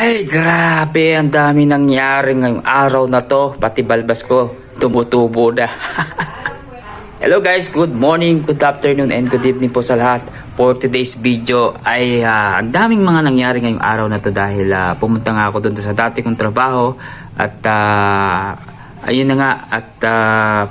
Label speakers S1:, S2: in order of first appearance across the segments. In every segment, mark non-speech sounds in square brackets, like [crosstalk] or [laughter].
S1: Ay, grabe. Ang dami nangyari ngayong araw na to. Pati balbas ko, tumutubo na. [laughs] Hello guys, good morning, good afternoon, and good evening po sa lahat. For today's video ay ah, ang daming mga nangyari ngayong araw na to dahil ah, pumunta nga ako doon sa dati kong trabaho at ah, ayun na nga at ah,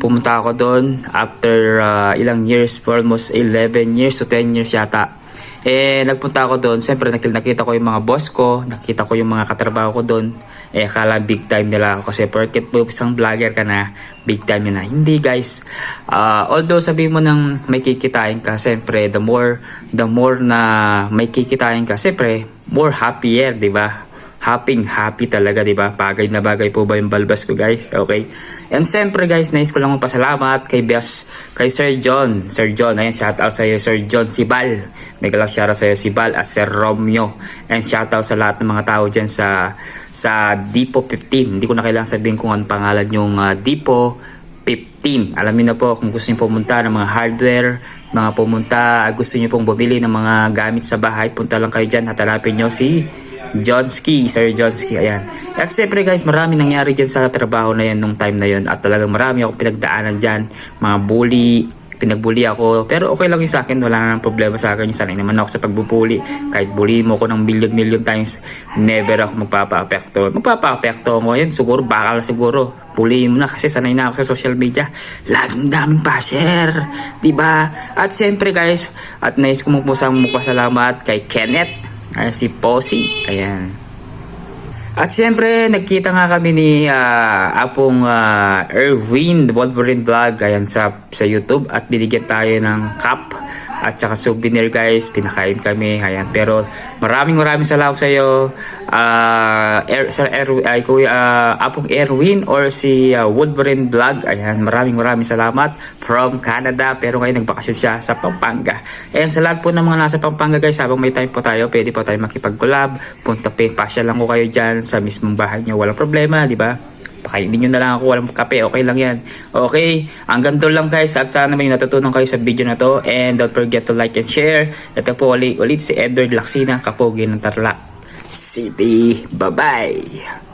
S1: pumunta ako doon after ah, ilang years, almost 11 years to 10 years yata. Eh, nagpunta ako doon. Siyempre, nakita, ko yung mga boss ko. Nakita ko yung mga katrabaho ko doon. Eh, akala big time nila ako. Kasi porket po isang vlogger ka na, big time yun na. Hindi, guys. Ah, although sabihin mo nang may kikitain ka, siyempre, the more, the more na may kikitain ka, siyempre, more happier, di ba? Happy happy talaga, di ba? Bagay na bagay po ba yung balbas ko, guys? Okay? And siyempre, guys, nais ko lang magpasalamat kay Bias, kay Sir John. Sir John, ayan, shout out sa iyo, Sir John Sibal. May galang shout out sa iyo, Sibal at Sir Romeo. And shout out sa lahat ng mga tao dyan sa sa Dipo 15. Hindi ko na kailangan sabihin kung ano pangalan yung uh, Dipo 15. Alam niyo na po kung gusto niyo pumunta ng mga hardware, mga pumunta, gusto niyo pong bumili ng mga gamit sa bahay, punta lang kayo dyan at hanapin niyo si Johnski, Sir Johnski, ayan. At siyempre guys, marami nangyari dyan sa trabaho na yan nung time na yun at talagang marami akong pinagdaanan dyan, mga bully, pinagbuli ako. Pero okay lang yun sa akin, wala nang problema sa akin. Sanay naman ako sa pagbubuli. Kahit bully mo ko ng million-million times, never ako magpapa-apekto. Magpapa-apekto ako. Yan, siguro, bakal siguro. Bully mo na kasi sanay na ako sa social media. Laging daming pa-share. Diba? At siyempre guys, at nais ko mo po sa salamat kay Kenneth. Ayan, si Posy. Ayan. At siyempre, nagkita nga kami ni ah, Apong ah, Erwin Wolverine Vlog ayan, sa, sa YouTube at binigyan tayo ng cup at saka souvenir guys, pinakain kami. Ayan. Pero maraming maraming salamat sa iyo, ah, er, Sir Erwin, ay, Kuya ah, Apong Erwin or si ah, Wolverine Vlog. Ayan, maraming maraming salamat from Canada. Pero ngayon nagbakasyon siya sa Pampanga. Ayan, sa lahat po ng mga nasa Pampanga guys, habang may time po tayo, pwede po tayo makipag-collab. Punta pa, pasya lang ko kayo dyan sa mismong bahay niyo. Walang problema, di ba? Pakainin nyo na lang ako, walang kape, okay lang yan. Okay, hanggang doon lang guys at sana may natutunan kayo sa video na to and don't forget to like and share. Ito po ulit, ulit si Edward Laksina, Kapogi ng Tarlac City. Bye-bye!